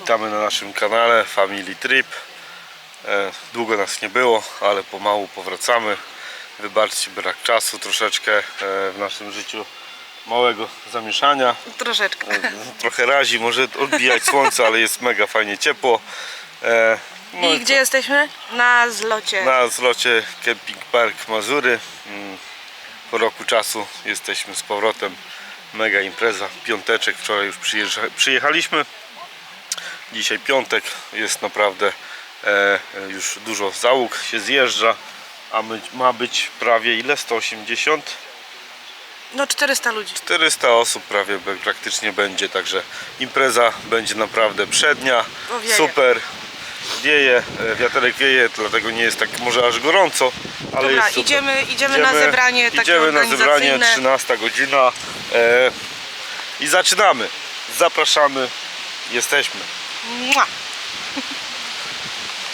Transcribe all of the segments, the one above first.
Witamy na naszym kanale Family Trip. E, Długo nas nie było, ale pomału powracamy. Wybaczcie brak czasu troszeczkę e, w naszym życiu małego zamieszania. Troszeczkę. E, Trochę razi, może odbijać słońce, ale jest mega fajnie ciepło. No I co? gdzie jesteśmy? Na zlocie. Na zlocie Camping Park Mazury. Mm, Po roku czasu jesteśmy z powrotem. Mega impreza. Piąteczek, wczoraj już przyjeżdża, przyjechaliśmy. Dzisiaj piątek, jest naprawdę e, już dużo załóg się zjeżdża. A my, ma być prawie ile? 180? No 400 ludzi. 400 osób prawie praktycznie będzie, także impreza będzie naprawdę przednia, O, wieje. super, wieje, e, wiaterek wieje, dlatego nie jest tak może aż gorąco, ale Dobra, jest super. idziemy, idziemy, na zebranie takie Idziemy na zebranie, organizacyjne. 13 godzina e, i zaczynamy, zapraszamy, jesteśmy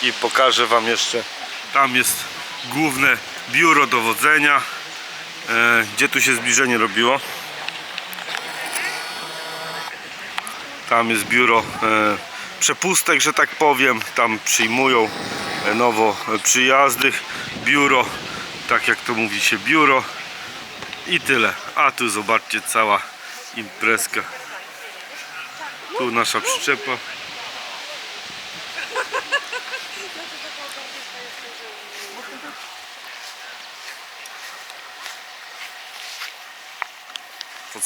I pokażę Wam jeszcze, tam jest główne biuro dowodzenia, e, gdzie tu się zbliżenie robiło. Tam jest biuro e, przepustek, że tak powiem. Tam przyjmują e, nowo przyjazdych. Biuro, tak jak to mówi się, biuro. I tyle. A tu zobaczcie cała imprezka. Tu nasza przyczepa.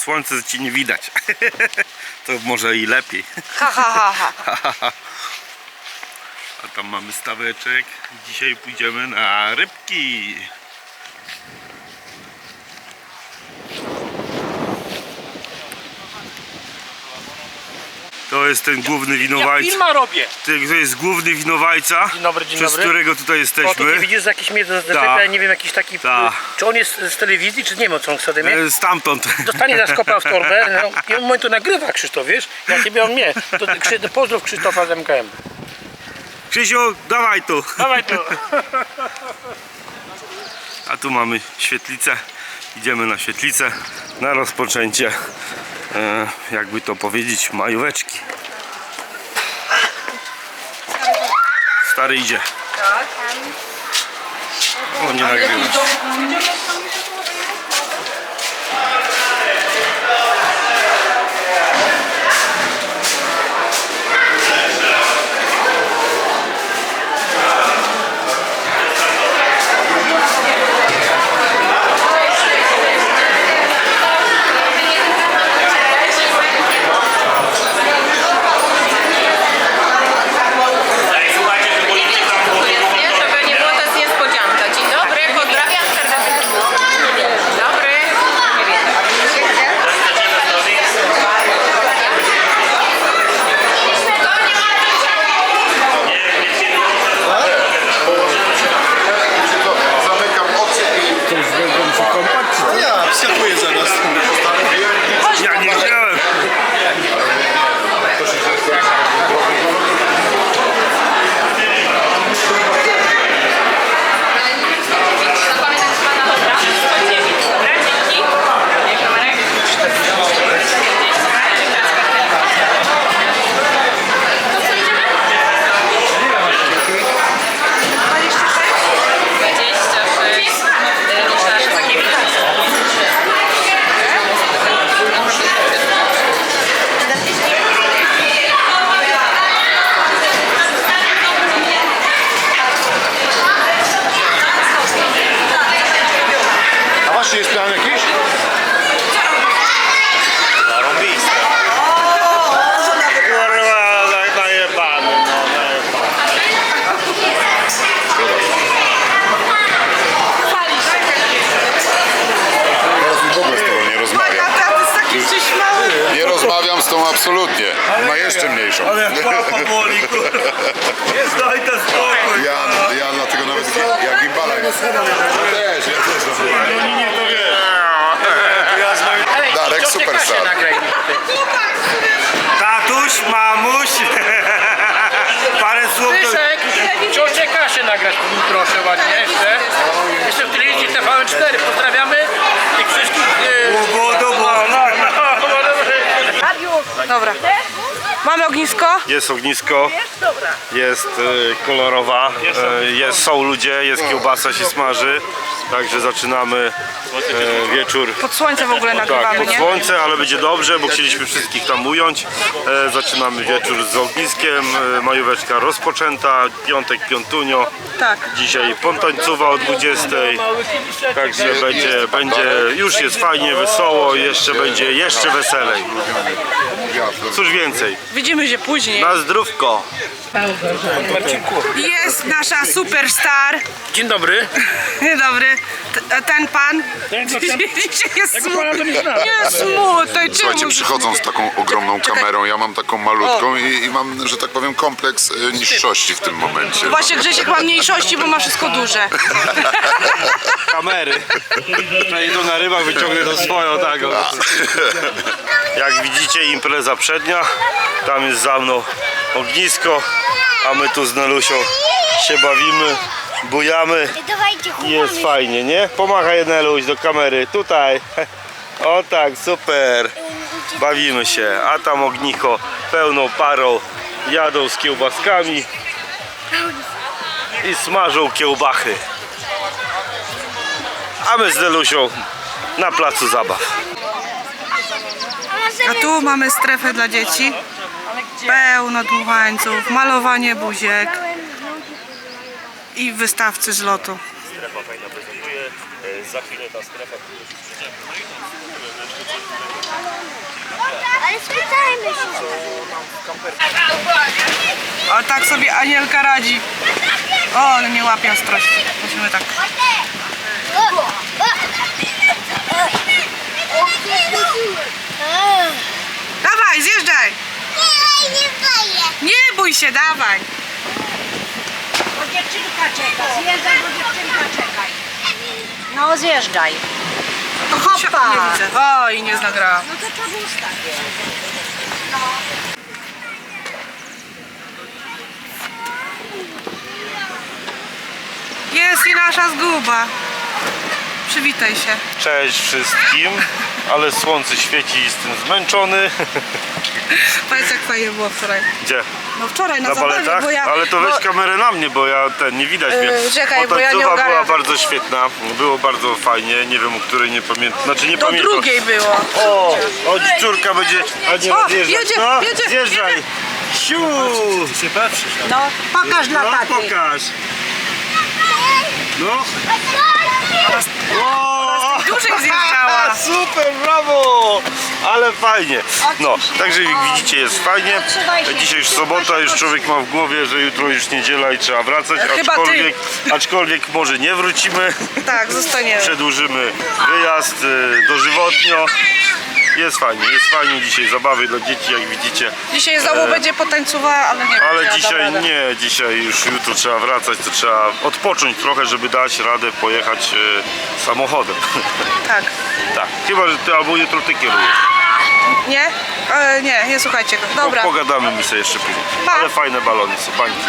Słońce ci nie widać. to może i lepiej. Ha, ha, ha, ha. A tam mamy staweczek. Dzisiaj pójdziemy na rybki. Jest ten główny Ja winowajca. filma robię. To jest główny winowajca, Dzień dobry, dzień przez dobry. którego tutaj O, tutaj jesteśmy. widzisz jakiś mnie Tak. ja nie wiem, jakiś taki... Tak. Czy on jest z telewizji, czy nie wiem, co on chce mnie? E, Stamtąd. Dostanie nas kopa w torbę, no, i on momentu nagrywa Krzysztof, wiesz? Ja ciebie on mnie. To, Krzy, pozdrów Krzysztofa z MKM. Krzysiu, dawaj tu. Dawaj tu. A tu mamy świetlicę. Idziemy na świetlicę na rozpoczęcie, e, jakby to powiedzieć, majóweczki. Stary idzie. O, nie nagrywasz. Jeszcze mniejszą. Ale jak papa boli, kurwa. Daj ten spokój. Ja, ja dlatego nawet gi- ja gimbala nie... Ja też, ja też. Oni nie to wie. Ej, Darek Superstar. Tatuś, mamuś. Parę słów do... Pyszek, ciocię Kasię nagrać proszę ładnie jeszcze. Jeszcze w telewizji TVN4 pozdrawiamy tych wszystkich... Yy, Było, było. no, no, no, no, no, no. Dobra. Mamy ognisko? Jest ognisko, jest e, kolorowa, e, jest, są ludzie, jest kiełbasa się smaży. Także zaczynamy e, wieczór Pod słońce w ogóle tak, nagrywamy, pod nie? słońce, ale będzie dobrze, bo chcieliśmy wszystkich tam ująć. E, zaczynamy wieczór z ogniskiem, e, majóweczka rozpoczęta, piątek piątunio. Tak. Dzisiaj pontańcowa o 20. Także będzie, będzie, już jest fajnie, wesoło, jeszcze będzie jeszcze weselej. Cóż więcej, Widzimy się później. na zdrówko. Jest nasza superstar. Dzień dobry. Dzień dobry. T- Ten pan. Ten, co Dzisiaj jest Tego pana to nie znałem. Nie Słuchajcie, czemu? przychodzą z taką ogromną kamerą, ja mam taką malutką i, i mam, że tak powiem, kompleks e, niższości w tym momencie. Właśnie Grzesiek ma mniejszości, bo ma wszystko duże. Kamery. Ja idą na rybach, wyciągnę to swoją tak. o. Jak widzicie impreza przednia, tam jest za mną ognisko, a my tu z Nelusią się bawimy, bujamy. Dawajcie Jest fajnie, nie? Pomachaj Neluś do kamery, tutaj. O tak, super. Bawimy się, a tam ogniko pełną parą jadą z kiełbaskami i smażą kiełbachy. A my z Nelusią na placu zabaw. A tu mamy strefę dla dzieci. Pełno dmuchańców, malowanie buziek i wystawcy z lotu. Za chwilę ta strefa Ale spytajmy się. A tak sobie Anielka radzi. O, ale nie łapie ostrości. Musimy tak. Dawaj, zjeżdżaj! Nie, nie boję. Nie bój się, dawaj! Dziewczynka czeka, zjeżdżaj, bo dziewczynka czeka. No zjeżdżaj. Hopa! Nie widzę. Oj, nie znagrałam. No to trzeba było ustawić. Jest i nasza zguba. Przywitaj się. Cześć wszystkim, ale słońce świeci i jestem zmęczony. Powiedz jak fajnie było wczoraj. Gdzie? No wczoraj na, Na zabawie, baletach? bo ja... Ale to weź bo- kamerę na mnie, bo ja ten nie widać mnie. Yy, czekaj, bo ja nie Potańcowa była ogarniam. bardzo świetna, było bardzo fajnie, nie wiem o której nie pamiętam, znaczy nie Do pamiętam. drugiej było. O, o córka będzie, a nie O, jedzie, no, jedzie, zjeżdżaj. Siu! No, pokaż dla No taty. pokaż. No. O! Dłużej zjeżdżała. Super, brawo! Ale fajnie. No, także jak widzicie jest fajnie. Dzisiaj już sobota, już człowiek ma w głowie, że jutro już niedziela i trzeba wracać, Chyba ty. aczkolwiek, aczkolwiek może nie wrócimy. Tak, zostaniemy. Przedłużymy wyjazd y, dożywotnio. Jest fajnie, jest fajnie dzisiaj zabawy dla dzieci, jak widzicie. Dzisiaj znowu będzie potańcowa, ale nie Ale dzisiaj nie, dzisiaj już jutro trzeba wracać, to trzeba odpocząć trochę, żeby dać radę pojechać e, samochodem. Tak. tak, chyba, że ty albo jutro ty kierujesz. Nie? E, nie, nie słuchajcie go. Dobra. Po, pogadamy my sobie jeszcze później. Pa. Ale fajne balony są, bańki.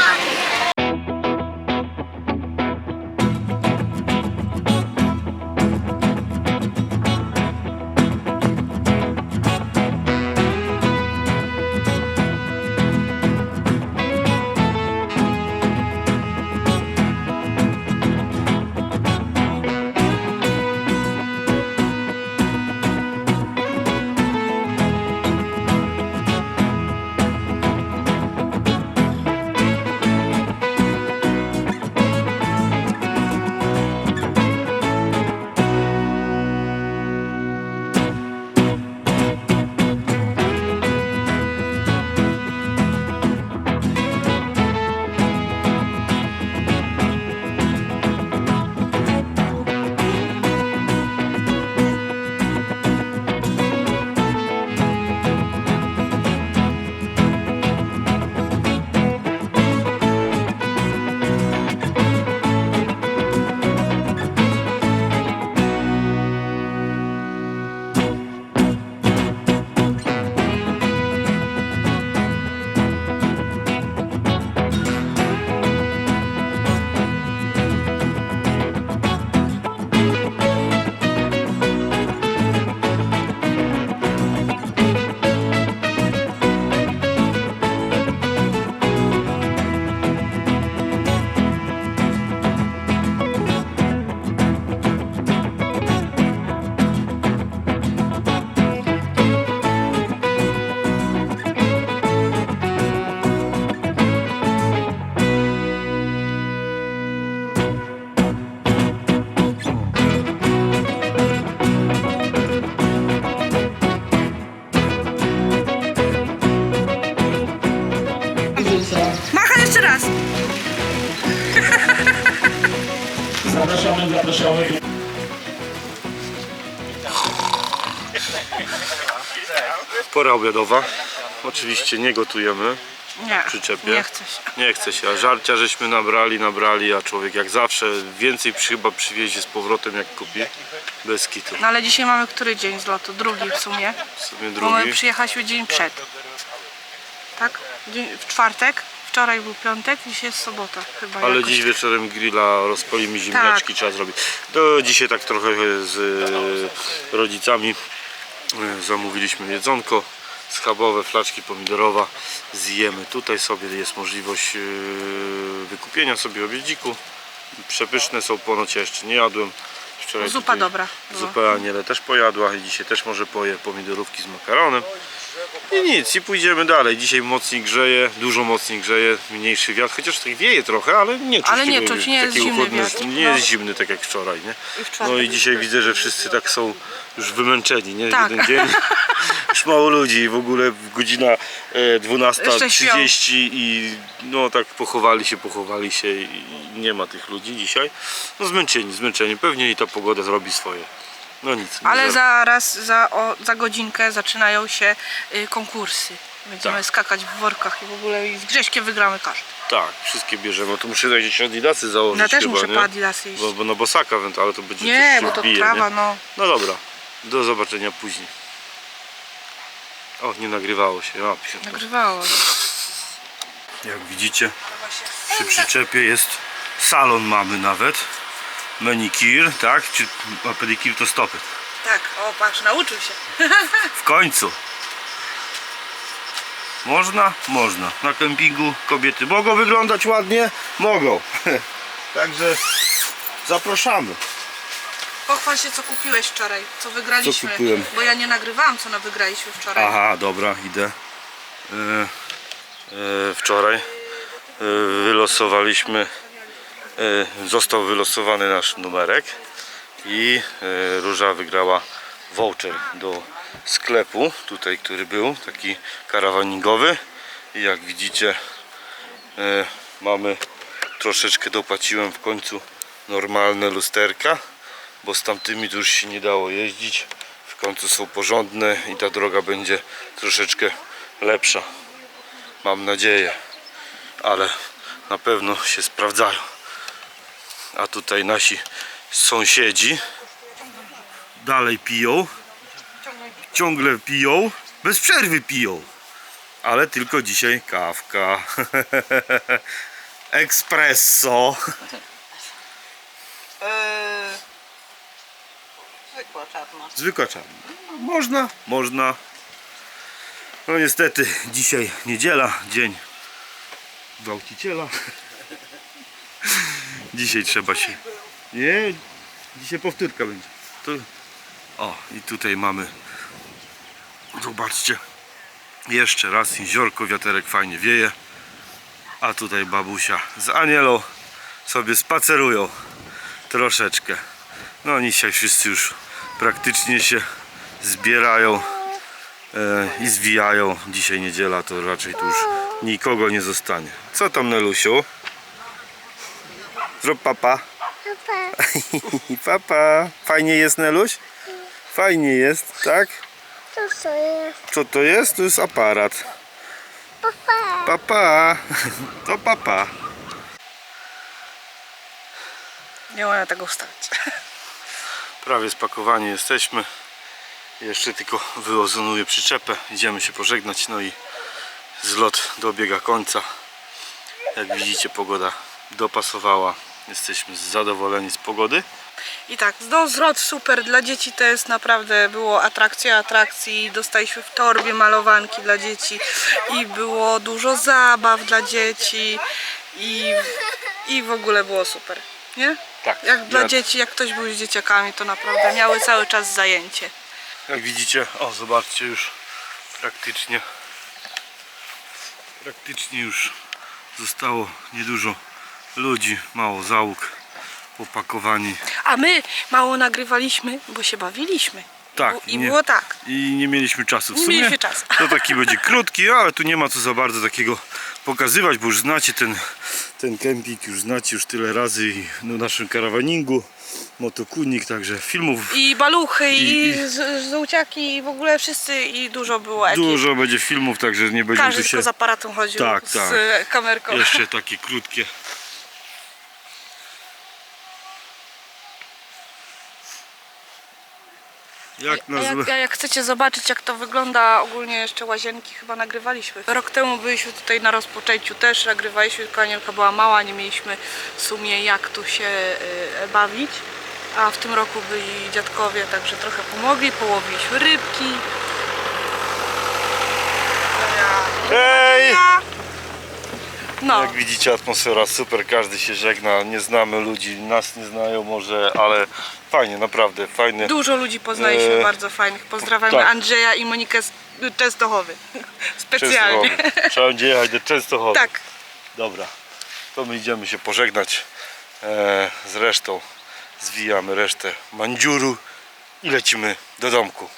Zapraszamy, zapraszamy. Pora obiadowa. Oczywiście nie gotujemy. Nie, przyczepie. nie chcę się. Nie chce się, a żarcia żeśmy nabrali, nabrali, a człowiek jak zawsze więcej przy, chyba przywiezie z powrotem jak kupi. Bez kitu. No ale dzisiaj mamy który dzień z lotu? Drugi w sumie. W sumie Bo my drugi. przyjechaliśmy dzień przed. Tak? Dzień, w czwartek. Wczoraj był piątek, dzisiaj jest sobota chyba. Ale jakoś. dziś wieczorem grilla rozpalimy ziemniaczki, trzeba zrobić. To dzisiaj tak trochę z e, rodzicami e, zamówiliśmy jedzonko schabowe, flaczki pomidorowa. Zjemy tutaj sobie, jest możliwość e, wykupienia sobie obiedziku. Przepyszne są ponoć, ja jeszcze nie jadłem. Wczoraj Zupa dobra była. Zupę Aniele też pojadła i dzisiaj też może poje pomidorówki z makaronem. I nic, i pójdziemy dalej. Dzisiaj mocniej grzeje, dużo mocniej grzeje, mniejszy wiatr, chociaż tak wieje trochę, ale nie czuć Ale nie czuć, nie jest zimny chłodny- wiatr. Nie No. jest zimny tak jak wczoraj, nie? No i dzisiaj widzę, że wszyscy tak są już wymęczeni, nie? Tak. Jeden dzień. Już mało ludzi w ogóle godzina e, 12.30 i no tak pochowali się, pochowali się i nie ma tych ludzi dzisiaj. No zmęczeni, zmęczeni. Pewnie i ta pogoda zrobi swoje. No nic. Ale zaraz, za, o, za godzinkę zaczynają się y, konkursy. Będziemy Tak. skakać w workach i w ogóle i z Grześkiem wygramy każdy. Tak, wszystkie bierzemy. To muszę jakieś adidasy założyć Ja też chyba, muszę nie? po Adidasy iść. Bo, bo na bosaka, węd- ale to będzie Nie, coś się bo to wbije, trawa, nie? no. No dobra, do zobaczenia później. O, nie nagrywało się. Ja pierdolę. Nagrywało. Jak widzicie, przy przyczepie jest salon mamy nawet. Manikir, tak? Czy a pedikir to stopy. Tak, o patrz, nauczył się. W końcu. Można? Można. Na kempingu kobiety mogą wyglądać ładnie? Mogą. Także zapraszamy. Pochwal się, co kupiłeś wczoraj, co wygraliśmy. Co kupiłem? Bo ja nie nagrywałam, co na wygraliśmy wczoraj. Aha, dobra, idę. E, e, wczoraj e, wylosowaliśmy, został wylosowany nasz numerek i e, Róża wygrała voucher do sklepu, tutaj, który był, taki karawaningowy. I jak widzicie e, mamy troszeczkę dopłaciłem w końcu normalne lusterka bo z tamtymi to już się nie dało jeździć. W końcu są porządne i ta droga będzie troszeczkę lepsza. Mam nadzieję ale na pewno się sprawdzają a tutaj nasi sąsiedzi dalej piją ciągle piją bez przerwy piją ale tylko dzisiaj kawka espresso Zwykła czarna. Zwykła czarna. Można, można. No niestety dzisiaj niedziela, dzień gwałciciela. Dzisiaj trzeba się. Nie, dzisiaj powtórka będzie. To... O, i tutaj mamy. Zobaczcie. Jeszcze raz jeziorko, wiaterek fajnie wieje. A tutaj babusia z Anielą sobie spacerują troszeczkę. No dzisiaj wszyscy już praktycznie się zbierają e, i zwijają. Dzisiaj niedziela to raczej tu już nikogo nie zostanie. Co tam Nelusiu? Zrób papa. papa. Fajnie jest Neluś? Fajnie jest, tak? Co to jest? Co to jest? To jest aparat. Papa. Papa. To papa. Nie mogę tego wstawić. Prawie spakowani jesteśmy. Jeszcze tylko wyozonuję przyczepę. Idziemy się pożegnać. No i zlot dobiega końca. Jak widzicie pogoda dopasowała. Jesteśmy zadowoleni z pogody. I tak, no zwrot super dla dzieci to jest naprawdę, było atrakcja atrakcji, dostaliśmy w torbie malowanki dla dzieci i było dużo zabaw dla dzieci i, i w ogóle było super, nie? Tak. Jak dla Ja- dzieci, jak ktoś był z dzieciakami, to naprawdę miały cały czas zajęcie. Jak widzicie, o zobaczcie już praktycznie praktycznie już zostało niedużo ludzi, mało załóg opakowani. A my mało nagrywaliśmy, bo się bawiliśmy. Tak, I nie- było tak. I nie mieliśmy czasu w Nie sumie. mieliśmy czasu. To taki będzie krótki, ale tu nie ma co za bardzo takiego pokazywać, bo już znacie ten, ten kemping, już znacie już tyle razy i na naszym karawaningu. motokunik, także filmów I baluchy, i, I- i- z- w ogóle wszyscy, i dużo było ekip. dużo będzie filmów, także nie będziemy Każdy tu się... tylko z aparatem chodził, Tak, z tak. e, kamerką. Jeszcze takie krótkie. Jak A jak, a jak chcecie zobaczyć jak to wygląda, ogólnie jeszcze łazienki chyba nagrywaliśmy. Rok temu byliśmy tutaj na rozpoczęciu też, nagrywaliśmy, tylko Anielka była mała, nie mieliśmy w sumie jak tu się y, bawić. A w tym roku byli dziadkowie, także trochę pomogli, połowiliśmy rybki. Hej! No, Jak widzicie atmosfera super, każdy się żegna, nie znamy ludzi, nas nie znają może, ale fajnie, naprawdę fajnie. dużo ludzi poznaliśmy, Eee, bardzo fajnych. Pozdrawiamy tak. Andrzeja i Monikę z Częstochowy. Specjalnie. Częstochowy. Trzeba będzie jechać do Częstochowy. Tak. Dobra, to my idziemy się pożegnać e, z resztą. Zwijamy resztę mandziuru i lecimy do domku.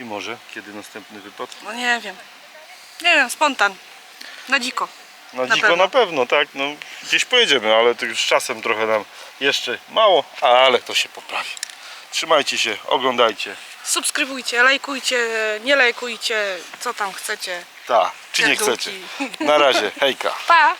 I może kiedy następny wypad? No nie wiem. Nie wiem, spontan. Na dziko. Na, Na dziko pewno. na pewno, tak? No, gdzieś pojedziemy, ale to już z czasem trochę nam jeszcze mało, ale to się poprawi. Trzymajcie się, oglądajcie. Subskrybujcie, lajkujcie, nie lajkujcie, co tam chcecie. Tak, czy nie Pierdółki. chcecie. Na razie, hejka. Pa!